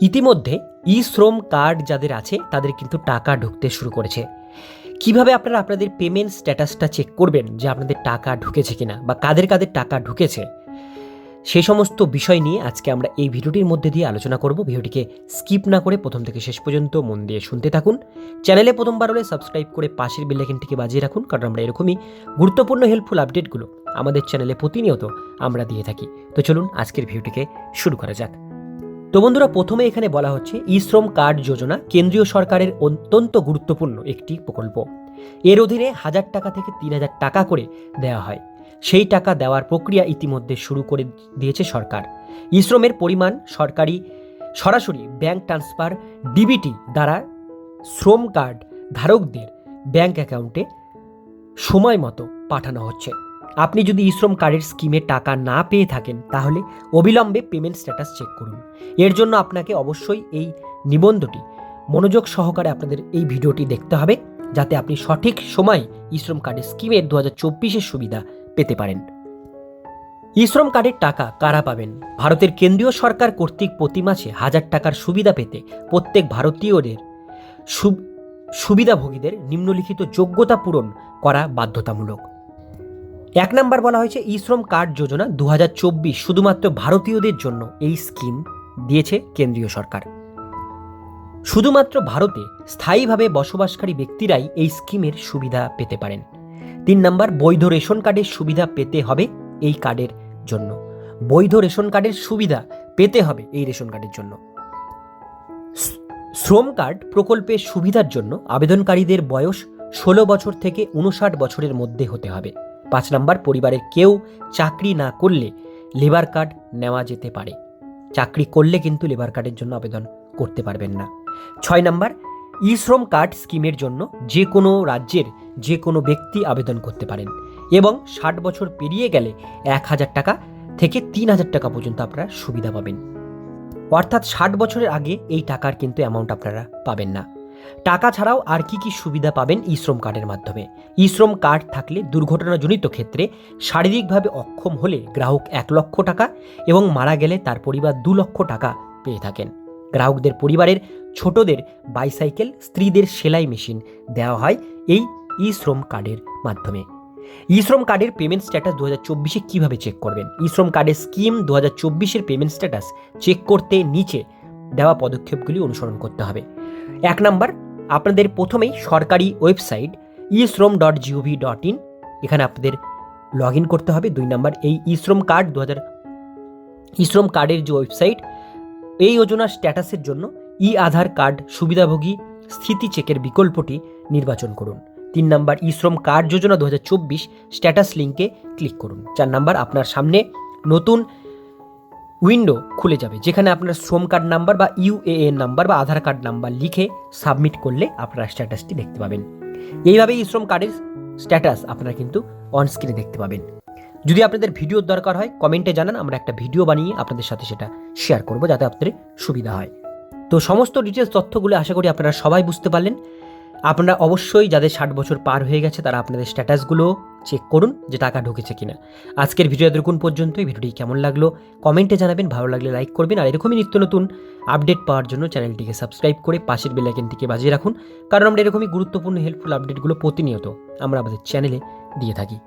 ইতিমধ্যে ই শ্রম কার্ড যাদের আছে, তাদের কিন্তু টাকা ঢুকতে শুরু করেছে। কীভাবে আপনারা আপনাদের পেমেন্ট স্ট্যাটাসটা চেক করবেন যে আপনাদের টাকা ঢুকেছে কিনা বা কাদের কাদের টাকা ঢুকেছে? সেই সমস্ত বিষয় নিয়ে আজকে আমরা এই ভিডিওটির মধ্যে দিয়ে আলোচনা করব। ভিডিওটিকে স্কিপ না করে প্রথম থেকে শেষ পর্যন্ত মন দিয়ে শুনতে থাকুন। চ্যানেলে প্রথমবার হলে সাবস্ক্রাইব করে পাশের বেলাইকনটিকে বাজিয়ে রাখুন, কারণ আমরা এরকমই গুরুত্বপূর্ণ হেল্পফুল আপডেটগুলো আমাদের চ্যানেলে প্রতিনিয়ত আমরা দিয়ে থাকি। তো চলুন আজকের ভিডিওটিকে শুরু করা যাক। তো বন্ধুরা, প্রথমে এখানে বলা হচ্ছে ই শ্রম কার্ড যোজনা কেন্দ্রীয় সরকারের অত্যন্ত গুরুত্বপূর্ণ একটি প্রকল্প। এর অধীনে হাজার টাকা থেকে তিন হাজার টাকা করে দেওয়া হয়। সেই টাকা দেওয়ার প্রক্রিয়া ইতিমধ্যে শুরু করে দিয়েছে সরকার। ই শ্রমের পরিমাণ সরকারি, সরাসরি ব্যাংক ট্রান্সফার ডিবিটি দ্বারা শ্রম কার্ড ধারকদের ব্যাংক অ্যাকাউন্টে সময় মতো পাঠানো হচ্ছে। আপনি যদি ইশ্রম কার্ডের স্কিমে টাকা না পেয়ে থাকেন, তাহলে অবিলম্বে পেমেন্ট স্ট্যাটাস চেক করুন। এর জন্য আপনাকে অবশ্যই এই নিবন্ধটি মনোযোগ সহকারে আপনাদের এই ভিডিওটি দেখতে হবে, যাতে আপনি সঠিক সময় ইশ্রম কার্ডের স্কিমের দু হাজার সুবিধা পেতে পারেন। ইশ্রম কার্ডের টাকা কারা পাবেন? ভারতের কেন্দ্রীয় সরকার কর্তৃক প্রতি মাসে হাজার টাকার সুবিধা পেতে প্রত্যেক ভারতীয়দের সুবিধাভোগীদের নিম্নলিখিত যোগ্যতা পূরণ করা বাধ্যতামূলক। এক নাম্বার বলা হয়েছে ই শ্রম কার্ড যোজনা দু হাজার চব্বিশ শুধুমাত্র ভারতীয়দের জন্য এই স্কিম দিয়েছে কেন্দ্রীয় সরকার। শুধুমাত্র ভারতে স্থায়ীভাবে বসবাসকারী ব্যক্তিরাই এই স্কিমের সুবিধা পেতে পারেন। তিন নাম্বার, বৈধ রেশন কার্ডের সুবিধা পেতে হবে এই কার্ডের জন্য। বৈধ রেশন কার্ডের সুবিধা পেতে হবে এই রেশন কার্ডের জন্য। শ্রম কার্ড প্রকল্পের সুবিধার জন্য আবেদনকারীদের বয়স ষোলো বছর থেকে উনষাট বছরের মধ্যে হতে হবে। পাঁচ নম্বর পরিবারের কেউ চাকরি না করলে লেবার কার্ড নেওয়া যেতে পারে। চাকরি করলে কিন্তু লেবার কার্ডের জন্য আবেদন করতে পারবেন না। ছয় নম্বর ই শ্রম কার্ড স্কিমের জন্য যে কোনো রাজ্যের যে কোনো ব্যক্তি আবেদন করতে পারেন এবং ষাট বছর পেরিয়ে গেলে এক হাজার টাকা থেকে তিন হাজার টাকা পর্যন্ত আপনারা সুবিধা পাবেন। অর্থাৎ ষাট বছরের আগে এই টাকার কিন্তু অ্যামাউন্ট আপনারা পাবেন না। টাকা ছাড়াও আর কি কি সুবিধা পাবেন ই শ্রম কার্ডের মাধ্যমে? ই শ্রম কার্ড থাকলে দুর্ঘটনাজনিত ক্ষেত্রে শারীরিকভাবে অক্ষম হলে গ্রাহক এক লক্ষ টাকা এবং মারা গেলে তার পরিবার দু লক্ষ টাকা পেয়ে থাকেন। গ্রাহকদের পরিবারের ছোটদের বাইসাইকেল, স্ত্রীদের সেলাই মেশিন দেওয়া হয় এই ই শ্রম কার্ডের মাধ্যমে। ই শ্রম কার্ডের পেমেন্ট স্ট্যাটাস দু হাজার চব্বিশে কীভাবে চেক করবেন? ই শ্রম কার্ডের স্কিম দু হাজার চব্বিশের পেমেন্ট স্ট্যাটাস চেক করতে নিচে দেওয়া পদক্ষেপগুলি অনুসরণ করতে হবে। এক নাম্বার, আপনাদের প্রথমেই সরকারি ওয়েবসাইট ই শ্রম ডট জিওভি ডট ইন এখানে আপনাদের লগ ইন করতে হবে, দুই নাম্বার, এই ই শ্রম কার্ড দু হাজার ই শ্রম কার্ডের যে ওয়েবসাইট, এই যোজনার স্ট্যাটাসের জন্য ই আধার কার্ড সুবিধাভোগী স্থিতি চেকের বিকল্পটি নির্বাচন করুন। তিন নাম্বার ই শ্রম কার্ড যোজনা দু হাজার চব্বিশ স্ট্যাটাস লিঙ্কে ক্লিক করুন। চার নাম্বার, আপনার সামনে নতুন উইন্ডো খুলে যাবে, যেখানে আপনার শ্রম কার্ড নাম্বার বা ইউএএন নাম্বার বা আধার কার্ড নাম্বার লিখে সাবমিট করলে আপনারা স্ট্যাটাসটি দেখতে পাবেন। এইভাবে ই শ্রম কার্ডের স্ট্যাটাস আপনারা কিন্তু অন স্ক্রিনে দেখতে পাবেন। যদি আপনাদের ভিডিওর দরকার হয় কমেন্টে জানান, আমরা একটা ভিডিও বানিয়ে আপনাদের সাথে সেটা শেয়ার করব, যাতে আপনাদের সুবিধা হয়। তো সমস্ত ডিটেলস তথ্যগুলো আশা করি আপনারা সবাই বুঝতে পারলেন। আপনারা অবশ্যই যাদের ষাট বছর পার হয়ে গেছে, তারা আপনাদের স্ট্যাটাসগুলো চেক করুন যে টাকা ঢুকেছে কিনা। আজকের ভিডিও এতক্ষণ এই ভিডিওটি কেমন লাগল কমেন্টে জানাবেন, ভালো লাগলে লাইক করবেন, আর এরকমই নিত্য নতুন আপডেট পাওয়ার জন্য চ্যানেলটিকে সাবস্ক্রাইব করে পাশের বেলাইকেনটিকে বাজিয়ে রাখুন। কারণ আমরা এরকমই গুরুত্বপূর্ণ হেল্পফুল আপডেটগুলো প্রতিনিয়ত আমরা আমাদের চ্যানেলে দিয়ে থাকি।